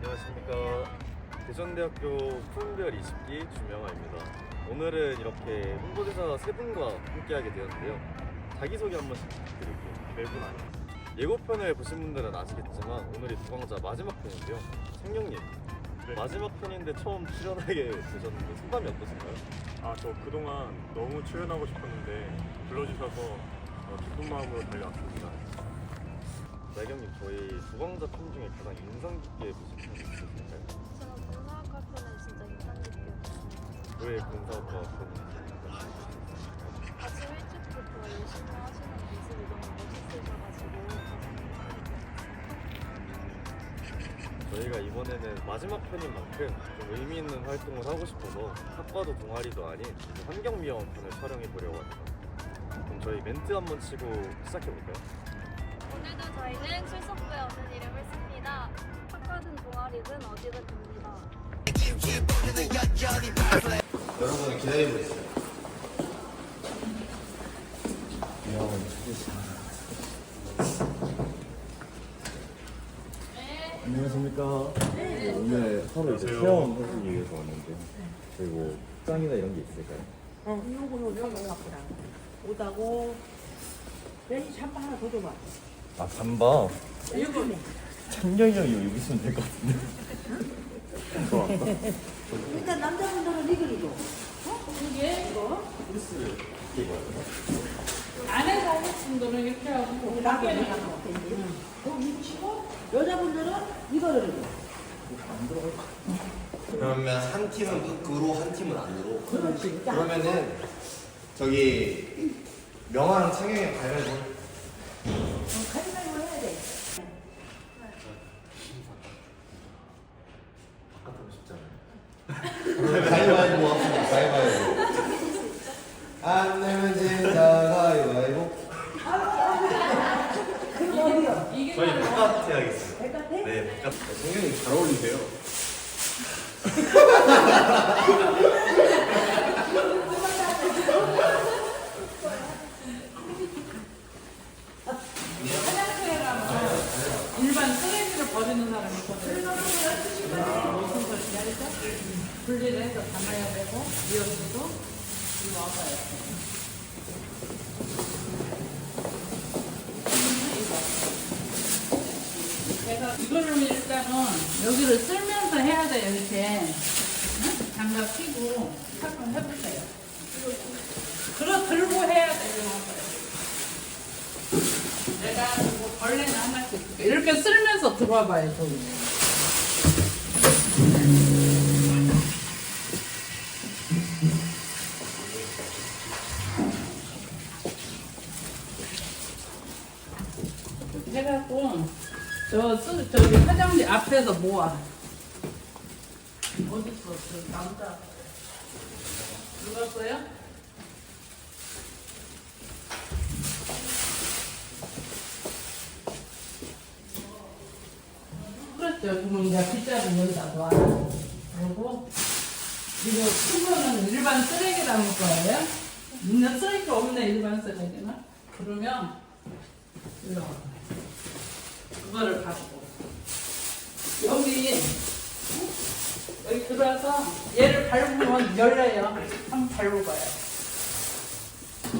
안녕하십니까. 대전대학교 푸른별 20기 주명아입니다. 오늘은 이렇게 홍보대사 세 분과 함께하게 되었는데요. 자기소개 한 번씩 부탁드릴게요. 네분 안에. 예고편을 보신 분들은 아시겠지만 오늘이 두광자 마지막 편인데요. 성령님, 네. 마지막 편인데 처음 출연하게 되셨는데 소감이 어떠신가요? 아, 저 그동안 너무 출연하고 싶었는데 불러주셔서 어, 기쁜 마음으로 달려왔습니다. 나경님, 저희 두광자 편 중에 가장 인상 깊게 보신 편이 있으실까요? 저는 군사학과 편은 진짜 인상 깊게 왜 군사학과 편인지 아침 일찍부터 열심히 하시는 모습이 너무 멋있으셔가지고 저희가 이번에는 마지막 편인 만큼 좀 의미 있는 활동을 하고 싶어서 학과도 동아리도 아닌 환경미화원 편을 촬영해 보려고 합니다. 그럼 저희 멘트 한번 치고 시작해 볼까요? 오늘도 저희는 출석부에 없는 이름을 씁니다. 학과든 동아리든 어디든 됩니다. 여러분을 기다리고 있어요. 안녕하십니까. 오늘 하루 이제. 체험하기 위해서. 저희 뭐 짱이나 이런 게 있을까요? 어, 요거 요거 요거 갖고라. 오다고 내이 잠바 하나 더 줘봐. 아 잠바. 이거 창경이 형이 여기 있으면 될 것 같은데. 일단 남자분들은 이거 이거. 이게 이거 안에서 하고 분들은 이렇게 하고 남자분들은 밖에는 이거. 어, 이거 치고 여자분들은 이거를 이거. 그러면 한 팀은 밖으로 한 팀은 안으로 그렇지. 자, 그러면은 저기 명화랑 창영이 가위바위보 가위바위보 해야 돼. 가위바위보 합시다 가위바위보 안 내면 진다 가위바위보 그리고 어디요? 이게 저희 바로 바깥에 하겠습니다. 백같에? 네, 바깥. 성경이 잘 어울리세요 화장실에 가면 일반 쓰레기를 버리는 사람이 있거든요. 무슨 소리인지 알죠? 분리를 해서 담아야 되고 이어주고 제가 이거를 일단은 여기를 쓸면서 해야 돼요 이렇게 응? 장갑 끼고 한번 해보세요. 그러 들고 해야 돼요. 내가 뭐 벌레는 하나씩. 이렇게 쓸면서 들어와 봐요 저기. 화장실 앞에서 모아. 어디 있어? 저 남자. 누갔어요? 그렇죠. 그러면 이제 빗자루 여기다 놔. 그리고 이거 큰 거는 일반 쓰레기 담을 거예요. 있는 쓰레기 없네 일반 쓰레기는. 그러면 와. 그거를 갖고 여기 여기 들어와서 얘를 밟으면 열려요. 한번 밟아봐요.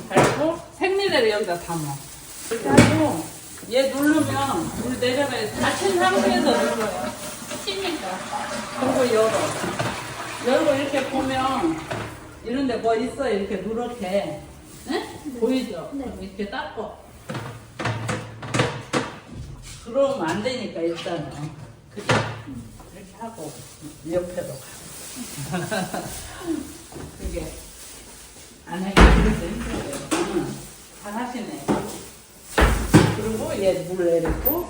밟고 생리대를 여기다 담아. 이렇게 하고 얘 누르면 물 내려가요. 닫힌 상태에서 눌러요. 튀니까. 그리고 열어. 열고 이렇게 보면 이런데 뭐 있어 이렇게 누렇게. 응? 보이죠? 그럼 이렇게 닦고. 그러면 안 되니까 일단은. 그죠? 이렇게 하고 옆에도 가. 그게 안 하기 힘들어요. 응. 잘 하시네. 그리고 얘물 내리고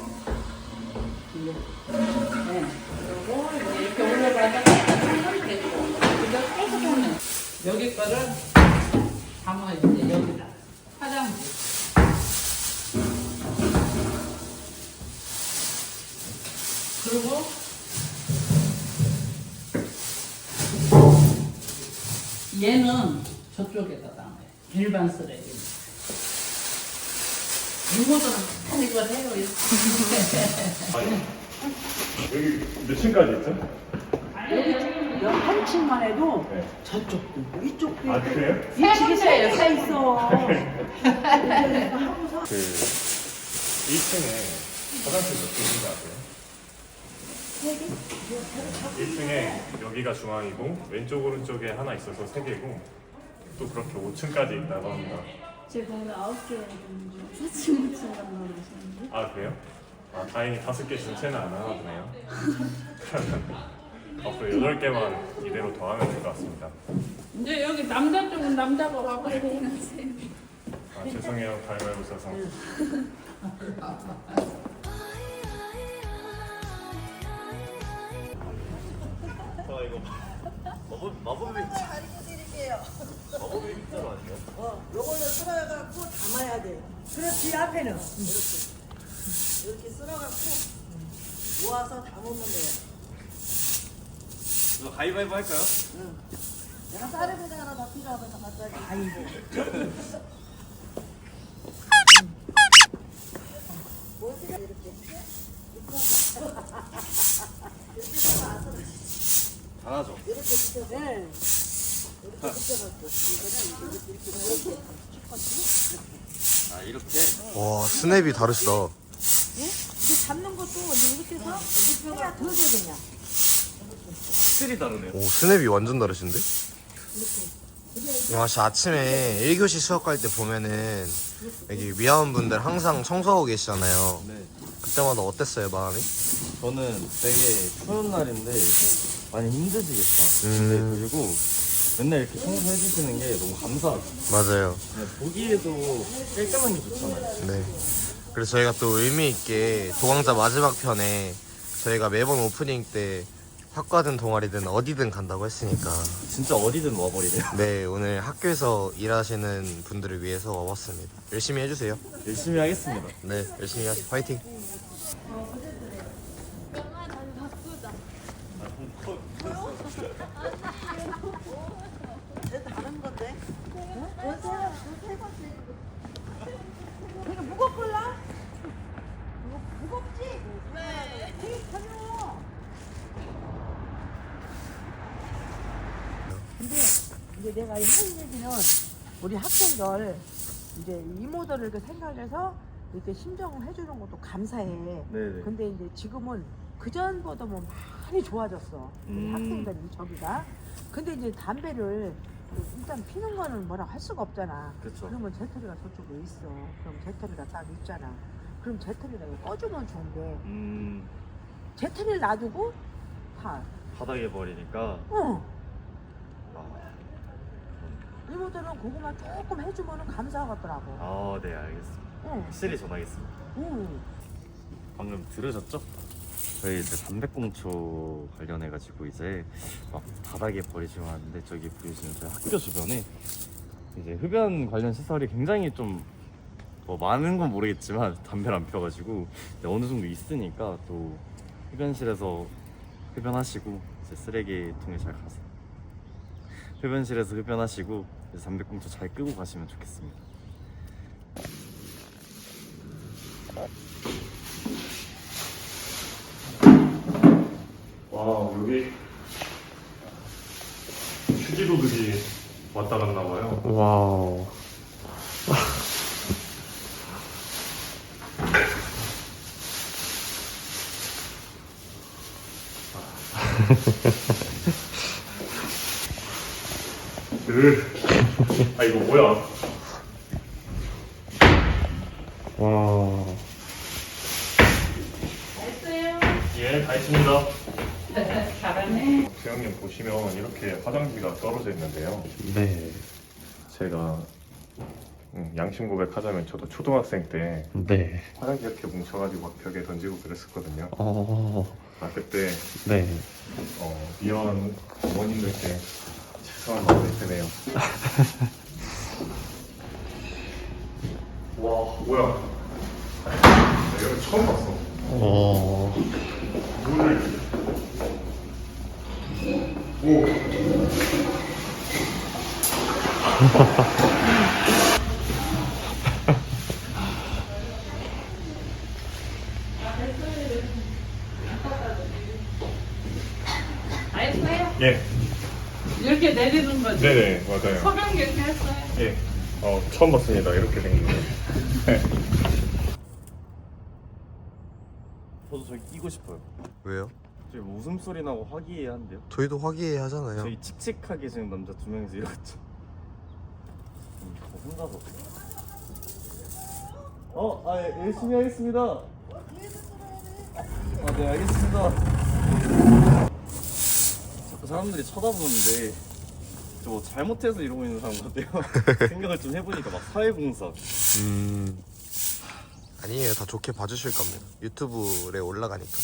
이제 네. 그리고 이렇게 올려가다가 한번 되고 이거 계속 하면 여기 거를 담아 이제 여기다 화장지 얘는 저쪽에다 담아요 일반 쓰레기 이모들은 다 이걸 해요 이렇게. 여기 몇 층까지 있죠? 여기 한 층만 해도 네. 저쪽도 있고 이쪽도 아 있고 그래요? 이쪽에 다 있어. 그 1층에 화장실 몇 개인지 아세요? 1층에 여기가 중앙이고 왼쪽 오른쪽에 하나 있어서 3개고 또 그렇게 5층까지 있다고 합니다. 제가 오늘 9개 중 4층, 5층 간다고 하셨는데. 아 그래요? 아 다행히 다섯 개 전체는 안 하나 보네요. 그러면 앞으로 여덟 개만 이대로 더하면 될 것 같습니다. 이제 여기 남자 쪽은 남자가 와고 아 죄송해요 가위바위보 써서. 마법 마법 맥주. 마법의 빗자루 아니에요? 어, 요걸로 쓸어갖고 담아야 돼. 그렇지, 앞에는. 이렇게. 이렇게 쓸어갖고 모아서 담으면 돼요. 이거 가위바위보 할까요? 내가 쌀에다 하나 더 필요하면 갖다 줘. 아이고. 이렇게. 네. 이렇게. 이거는 이렇게 이렇게 이렇게. 아 이렇게. 와 스냅이 다르시다. 이게 잡는 것도 이렇게 해서 돼, 그냥. 확실히 다르네요. 오 스냅이 완전 다르신데? 씨 아침에 1교시 수업할 때 보면은 여기 위아원분들 항상 청소하고 계시잖아요. 네. 그때마다 어땠어요 마음이? 저는 되게 추운 날인데 많이 힘드시겠다. 음. 네, 그리고 맨날 이렇게 청소해 주시는 게 너무 감사하죠. 맞아요. 네, 보기에도 깔끔한 게 좋잖아요. 네. 그래서 저희가 또 의미 있게 도강자 마지막 편에 저희가 매번 오프닝 때 학과든 동아리든 어디든 간다고 했으니까 진짜 어디든 와버리네요. 네 오늘 학교에서 일하시는 분들을 위해서 와봤습니다. 열심히 해주세요. 열심히 하겠습니다. 네 열심히 하세요. 화이팅. 영화 다시 바꾸자. 쟤 다른 건데? 되게 무겁걸라? 무겁, 무겁지? 네. 되게 가벼워. 근데 이제 내가 하는 얘기는 우리 학생들 이제 이모들을 이렇게 생각해서 이렇게 심정을 해주는 것도 감사해. 네네. 근데 이제 지금은 그전보다 뭐 많이 좋아졌어. 우리 음. 학생들이 저기가. 근데 이제 담배를 일단 피는 거는 뭐라고 할 수가 없잖아. 그쵸. 그러면 재터리가 저쪽에 있어. 그럼 재터리가 딱 있잖아. 그럼 재터리가 이거 꺼주면 좋은데 음 재터리를 놔두고 다. 바닥에 버리니까. 응. 아, 이모들은 그거만 조금 해주면 감사하겠더라고. 아, 네 알겠습니다. 응. 확실히 전하겠습니다. 응. 방금 들으셨죠? 저희 이제 담배꽁초 관련해가지고 이제 막 바닥에 버리지 않는데 저기 보이시는 저희 학교 주변에 이제 흡연 관련 시설이 굉장히 좀 뭐 많은 건 모르겠지만 담배를 안 펴가지고 이제 어느 정도 있으니까 또 흡연실에서 흡연하시고 이제 쓰레기통에 잘 가세요. 흡연실에서 흡연하시고 이제 담배꽁초 잘 끄고 가시면 좋겠습니다. 와 여기 휴지도들이 왔다 갔나 봐요. 와우. 으. 아 이거 뭐야? 와. 예, 다 있습니다. 잘하네. 수영님 보시면 이렇게 화장지가 떨어져 있는데요. 네. 제가 음, 양심 고백하자면 저도 초등학생 때 네. 화장지 이렇게 뭉쳐가지고 막 벽에 던지고 그랬었거든요. 어. 아 그때 네. 어, 미워하는 어머님들께 죄송한 마음이 드네요. 와 뭐야 아, 나 이거 처음 봤어 어. 문을 오 아예 수고해요. 예. 이렇게 내리는 거지. 네네 맞아요. 소변 이렇게 했어요. 예. 어 처음 봤습니다. 이렇게 된 거. 저도 저기 끼고 싶어요. 왜요? 저기 웃음소리 나고 화기애애한데요? 저희도 화기애애 하잖아요. 저희 칙칙하게 지금 남자 두 명이서 이러죠. 음, 저 혼자서. 어, 아, 예, 열심히 하겠습니다. 아, 네, 알겠습니다. 사람들이 쳐다보는데, 저뭐 잘못해서 이러고 있는 사람 같아요. 생각을 좀 해보니까 막 사회봉사. 음. 아니에요. 다 좋게 봐주실 겁니다. 유튜브에 올라가니까.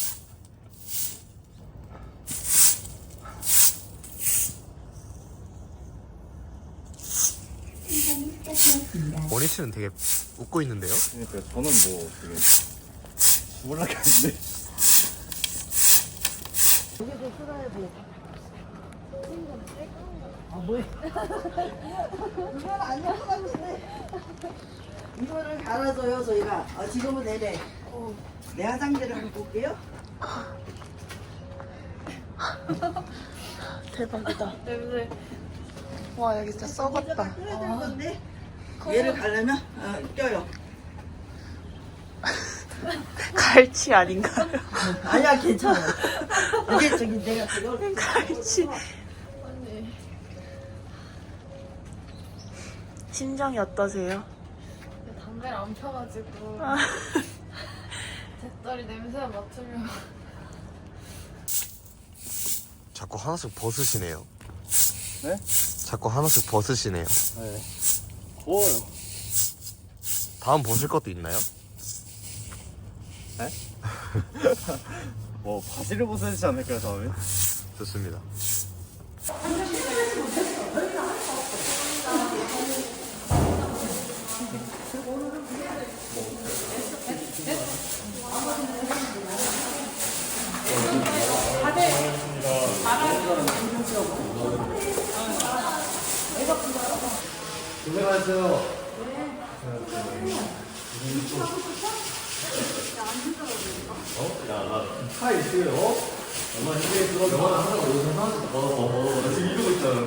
원희 씨는 되게 웃고 있는데요? 그러니까 저는 뭐 되게. 여기도 쓸어야 돼. 아 뭐야? 이건 안 yap어가는데 이거를 갈아줘요 저희가. 아, 지금은 내내. 내 화장대를 한번 볼게요. 대박이다. 냄새. 와 여기 진짜 썩었다. 끓여야 될 건데 얘를 갈려면 어, 껴요. 갈치 아닌가요? 아니야 괜찮아. 이게 저기 내가 그걸 갈치. 심정이 어떠세요? 담배를 안 펴가지고 잿더리 냄새 맡으면 자꾸 하나씩 벗으시네요. 네? 자꾸 하나씩 벗으시네요. 네. 더워요. 다음 벗을 것도 있나요? 뭐 바지를 벗어야 되지 않을까요, 다음에? 좋습니다.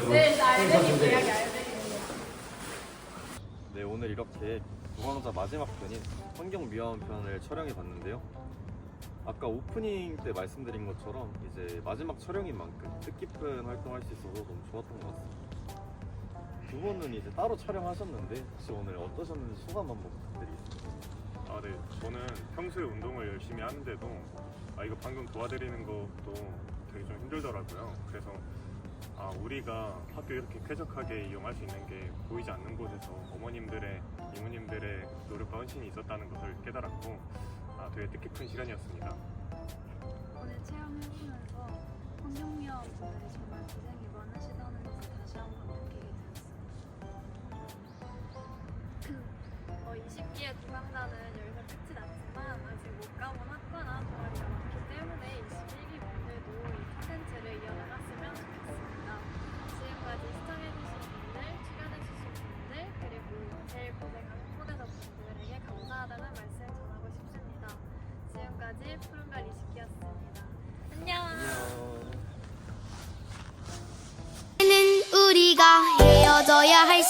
네, 알베니 이야기. 네, 오늘 이렇게 동왕자 마지막 편인 환경미화원 편을 촬영해 봤는데요. 아까 오프닝 때 말씀드린 것처럼 이제 마지막 촬영인 만큼 뜻깊은 활동할 수 있어서 너무 좋았던 것 같습니다. 두 분은 이제 따로 촬영하셨는데 혹시 오늘 어떠셨는지 소감 한번 부탁드리겠습니다. 아, 네. 저는 평소에 운동을 열심히 하는데도 아, 이거 방금 도와드리는 것도 되게 좀 힘들더라고요. 그래서 아, 우리가 학교 이렇게 쾌적하게 이용할 수 있는 게 보이지 않는 곳에서 어머님들의, 이모님들의 노력과 헌신이 있었다는 것을 깨달았고 아, 되게 뜻깊은 시간이었습니다. 오늘 체험해보면서 환경미화원 분들이 정말 고생이 많으시다 20기의 동강자는 여기서 끝이 났지만 아직 못 가본 학과나 동아리가 많기 때문에 21기 분들도 이 콘텐츠를 이어나갔으면 좋겠습니다. 지금까지 시청해주신 분들, 출연해주신 분들, 그리고 제일 고생한 홍보대사 분들에게 감사하다는 말씀 전하고 싶습니다. 지금까지 푸른별 이식기였습니다. 안녕. 안녕. 우리가 헤어져야 할